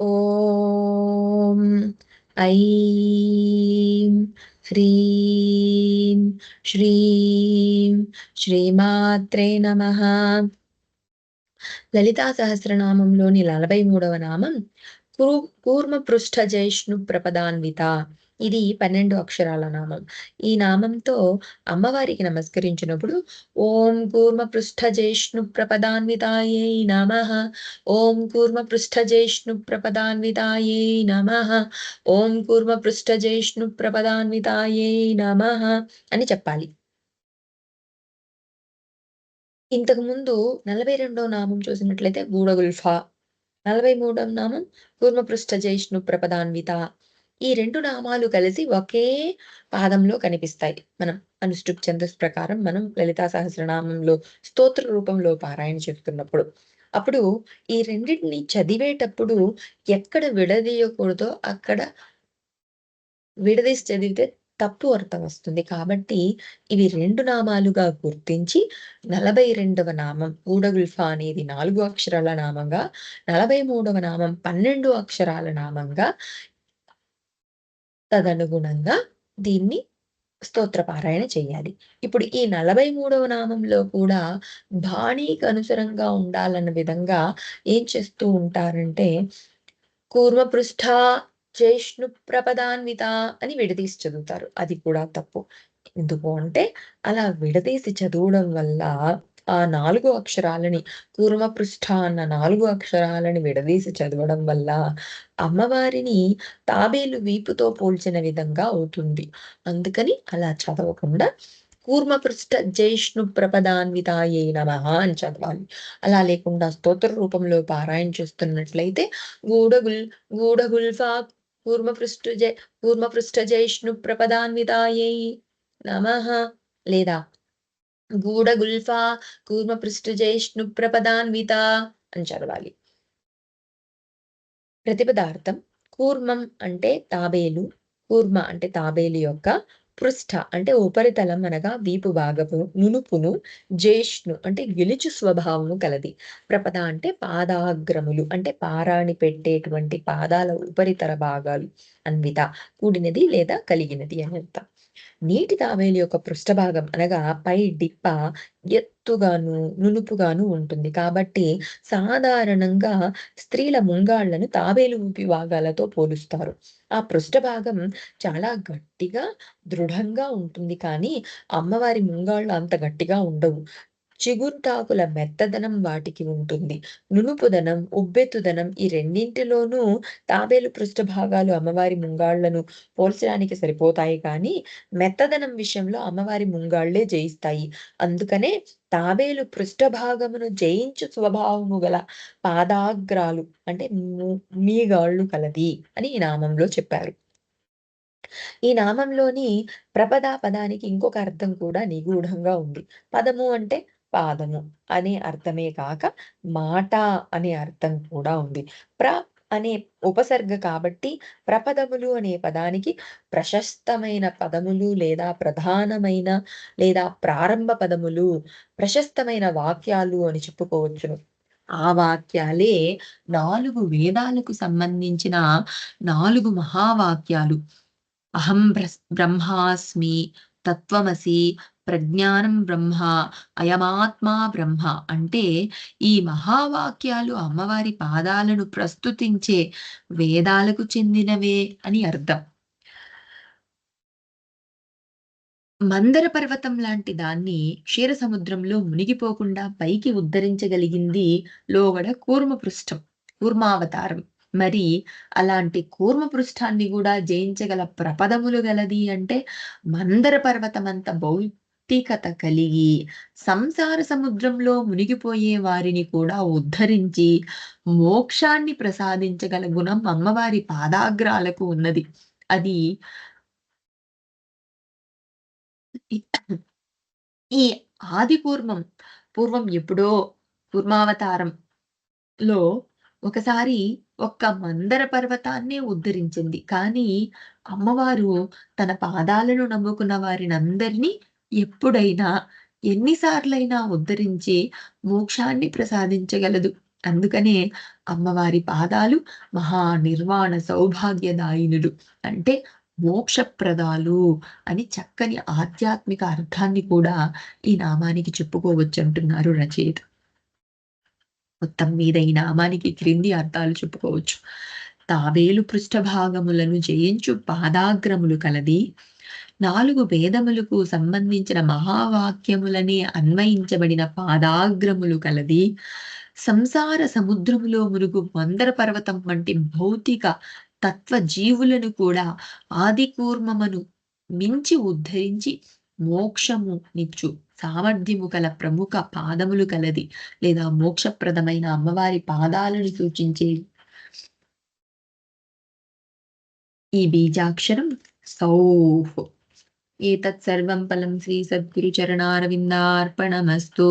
ఓం ఐం హ్రీం శ్రీం శ్రీమాత్రే నమ. లలితా సహస్రనామంలోని నలభై మూడవ నామం కూర్మ పృష్ఠ జైష్ణు ప్రపదాన్విత. ఇది పన్నెండు అక్షరాల నామం. ఈ నామంతో అమ్మవారికి నమస్కరించినప్పుడు ఓం కూర్మ పృష్ఠ జైష్ణు ప్రపదాన్వితాయే నమ. ఓం కూర్మ పృష్ఠ జైష్ణు ప్రపదాన్వితాయే నమ. ఓం కూర్మ పృష్ఠ జైష్ణు ప్రపదాన్వితాయే నమ అని చెప్పాలి. ఇంతకు ముందు నలభై రెండో నామం చూసినట్లయితే గూడగుల్ఫా. నలభై మూడవ నామం కూర్మపృష్ఠ జైష్ణు ప్రపదాన్విత ఈ రెండు నామాలు కలిసి ఒకే పాదంలో కనిపిస్తాయి. మనం అనుష్ఠుప్ ఛందస్ ప్రకారం మనం లలితా సహస్రనామంలో స్తోత్ర రూపంలో పారాయణ చేస్తున్నప్పుడు అప్పుడు ఈ రెండింటిని చదివేటప్పుడు ఎక్కడ విడదీయకూడదో అక్కడ విడదీసి చదివితే తప్పు అర్థం వస్తుంది. కాబట్టి ఇవి రెండు నామాలుగా గుర్తించి నలభై రెండవ నామం ఊడగుల్ఫా అనేది నాలుగు అక్షరాల నామంగా నలభై మూడవ నామం పన్నెండు అక్షరాల నామంగా తదనుగుణంగా దీన్ని స్తోత్ర పారాయణ చేయాలి. ఇప్పుడు ఈ నలభై మూడవ నామంలో కూడా బాణీకి అనుసరంగా ఉండాలన్న విధంగా ఏం చేస్తూ ఉంటారంటే కూర్మపృష్ఠ జైష్ణు ప్రపదాన్విత అని విడదీసి చదువుతారు. అది కూడా తప్పు. ఎందుకు అంటే అలా విడదీసి చదవడం వల్ల ఆ నాలుగు అక్షరాలని కూర్మపృష్ఠ అన్న నాలుగు అక్షరాలని విడదీసి చదవడం వల్ల అమ్మవారిని తాబేలు వీపుతో పోల్చిన విధంగా అవుతుంది. అందుకని అలా చదవకుండా కూర్మపృష్ఠ జైష్ణు ప్రపదాన్వితాయే నమ అని చదవాలి. అలా లేకుండా స్తోత్ర రూపంలో పారాయణ చేస్తున్నట్లయితే గూడగుల్ గూడగుల్ఫా కూర్మపృష్ఠ జై కూర్మపృష్ఠ జైష్ణు ప్రపదాన్వితాయై నమ లేదా గూఢగుల్ఫా కూర్మపృష్ఠజైష్ణు ప్రపదాన్విత అని చదవాలి ప్రతిపదార్థం కూర్మం అంటే తాబేలు కూర్మ అంటే తాబేలు యొక్క పృష్ఠ అంటే ఉపరితలం అనగా వీపు భాగము నునుపును జ్యేష్ణు అంటే గెలుచు స్వభావము కలది. ప్రపద అంటే పాదాగ్రములు అంటే పారాణి పెట్టేటువంటి పాదాల ఉపరితల భాగాలు అన్విత కూడినది లేదా కలిగినది అని అర్థం. నీటి తాబేలు యొక్క పృష్ఠభాగం అనగా పై డిప్ప ఎత్తుగాను నునుపుగాను ఉంటుంది. కాబట్టి సాధారణంగా స్త్రీల ముంగాళ్ళను తాబేలు ఊపి భాగాలతో పోలుస్తారు. ఆ పృష్ఠభాగం చాలా గట్టిగా దృఢంగా ఉంటుంది. కానీ అమ్మవారి ముంగాళ్ళు అంత గట్టిగా ఉండవు. చిగుంటాకుల మెత్తదనం వాటికి ఉంటుంది. నునుపుదనం ఉబ్బెత్తుదనం ఈ రెండింటిలోనూ తాబేలు పృష్ఠభాగాలు అమ్మవారి ముంగాళ్ళను పోల్చడానికి సరిపోతాయి కానీ మెత్తదనం విషయంలో అమ్మవారి ముంగాళ్ళే జయిస్తాయి. అందుకనే తాబేలు పృష్ఠభాగమును జయించు స్వభావము గల పాదాగ్రాలు అంటే మీగాళ్ళు కలది అని ఈ నామంలో చెప్పారు. ఈ నామంలోని ప్రపదా పదానికి ఇంకొక అర్థం కూడా నిగూఢంగా ఉంది. పదము అంటే పాదము అనే అర్థమే కాక మాట అనే అర్థం కూడా ఉంది. ప్ర అనే ఉపసర్గ కాబట్టి ప్రపదములు అనే పదానికి ప్రశస్తమైన పదములు లేదా ప్రధానమైన లేదా ప్రారంభ పదములు ప్రశస్తమైన వాక్యాలు అని చెప్పుకోవచ్చును. ఆ వాక్యాలే నాలుగు వేదాలకు సంబంధించిన నాలుగు మహావాక్యాలు. అహం బ్రహ్మాస్మి తత్వమసి ప్రజ్ఞానం బ్రహ్మ అయమాత్మా బ్రహ్మ అంటే ఈ మహావాక్యాలు అమ్మవారి పాదాలను ప్రస్తుతించే వేదాలకు చెందినవే అని అర్థం. మందర పర్వతం లాంటి దాన్ని క్షీర సముద్రంలో మునిగిపోకుండా పైకి ఉద్ధరించగలిగింది లోగడ కూర్మ పృష్ఠం కూర్మావతారం. మరి అలాంటి కూర్మ పృష్ఠాన్ని కూడా జయించగల ప్రపదములు గలది అంటే మందర పర్వతం అంత వ్యక్తిగత కలిగి సంసార సముద్రంలో మునిగిపోయే వారిని కూడా ఉద్ధరించి మోక్షాన్ని ప్రసాదించగల గుణం అమ్మవారి పాదాగ్రాలకు ఉన్నది. అది ఈ ఆది పూర్వం పూర్వం ఎప్పుడో కూర్మావతారం లో ఒకసారి ఒక్క మందర పర్వతాన్నే ఉద్ధరించింది. కానీ అమ్మవారు తన పాదాలను నమ్ముకున్న వారిని అందరినీ ఎప్పుడైనా ఎన్నిసార్లైనా ఉద్ధరించి మోక్షాన్ని ప్రసాదించగలదు. అందుకనే అమ్మవారి పాదాలు మహా నిర్వాణ సౌభాగ్యదాయినులు. అంటే మోక్షప్రదాలు అని చక్కని ఆధ్యాత్మిక అర్థాన్ని కూడా ఈ నామానికి చెప్పుకోవచ్చు అంటున్నారు రచయిత. మొత్తం మీద ఈ నామానికి క్రింది అర్థాలు చెప్పుకోవచ్చు. తాబేలు పృష్ఠభాగములను జయించు పాదాగ్రములు కలది. నాలుగు భేదములకు సంబంధించిన మహావాక్యములనే అన్వయించబడిన పాదాగ్రములు కలది. సంసార సముద్రములో మురుగు మందర పర్వతం వంటి భౌతిక తత్వ జీవులను కూడా ఆది కూర్మమును మించి ఉద్ధరించి మోక్షము నిచ్చు సామర్థ్యము కల ప్రముఖ పాదములు కలది లేదా మోక్షప్రదమైన అమ్మవారి పాదాలను సూచించే ఈ బీజాక్షరం సౌహ్. ఏతత్ సర్వం ఫలం శ్రీ సద్గురు చరణారవిందార్పణమస్తు